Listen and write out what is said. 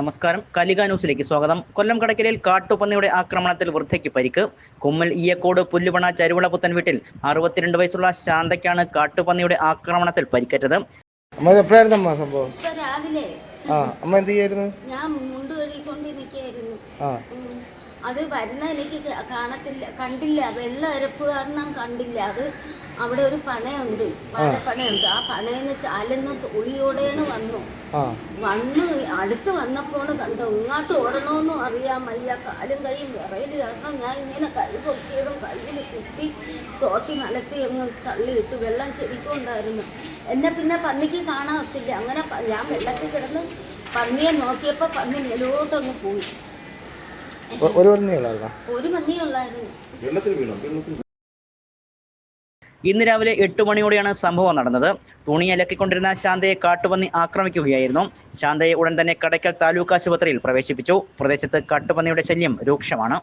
നമസ്കാരം. കലിക ന്യൂസിലേക്ക് സ്വാഗതം. കൊല്ലം കടക്കലിൽ കാട്ടുപന്നിയുടെ ആക്രമണത്തിൽ വൃദ്ധയ്ക്ക് പരിക്ക്. കുമ്മൽ ഈയക്കോട് പുല്ലുപണ ചരുവള പുത്തൻ വീട്ടിൽ അറുപത്തിരണ്ട് വയസ്സുള്ള ശാന്തയ്ക്കാണ് കാട്ടുപന്നിയുടെ ആക്രമണത്തിൽ പരിക്കേറ്റത്. അമ്മ ഇത് എപ്പോഴായിരുന്നു അമ്മ സംഭവം? രാവിലെ. ആ അമ്മ എന്ത് ചെയ്യായിരുന്നു? ഞാൻ മുണ്ട് കഴുകിക്കൊണ്ട് നിൽക്കുകയായിരുന്നു ആ. ഉം. അത് വരുന്ന എനിക്ക് കാണത്തില്ല കണ്ടില്ല. വെള്ളം അരപ്പ് കാരണം കണ്ടില്ല. അത് അവിടെ ഒരു പണയുണ്ട്. പണയുണ്ട് ആ പണയെന്ന് ചാലുന്ന തുളിയോടെയാണ് വന്നു. വന്ന് അടുത്ത് വന്നപ്പോൾ കണ്ടു ഇങ്ങോട്ട് ഓടണമെന്നും അറിയാൻ വയ്യ. കാലും കൈയും വിറയിൽ കാരണം ഞാൻ ഇങ്ങനെ കൈ പൊക്കിയതും കയ്യിൽ കുത്തി തോട്ടി മലത്തി അങ്ങ് തള്ളിയിട്ട് വെള്ളം ശരിക്കും ഉണ്ടായിരുന്നു. എന്നെ പിന്നെ പന്നിക്ക് കാണാത്തില്ല അങ്ങനെ ഞാൻ വെള്ളത്തിൽ കിടന്ന് പന്നിയെ നോക്കിയപ്പോൾ പന്നി നിലോട്ട് അങ്ങ് ഒരു ഒരു ഉള്ളായിരുന്നു. ഇന്ന് രാവിലെ എട്ട് മണിയോടെയാണ് സംഭവം നടന്നത്. തുണി അലക്കിക്കൊണ്ടിരുന്ന ശാന്തയെ കാട്ടുപന്നി ആക്രമിക്കുകയായിരുന്നു. ശാന്തയെ ഉടൻ തന്നെ കടയ്ക്കൽ താലൂക്ക് ആശുപത്രിയിൽ പ്രവേശിപ്പിച്ചു. പ്രദേശത്ത് കാട്ടുപന്നിയുടെ ശല്യം രൂക്ഷമാണ്.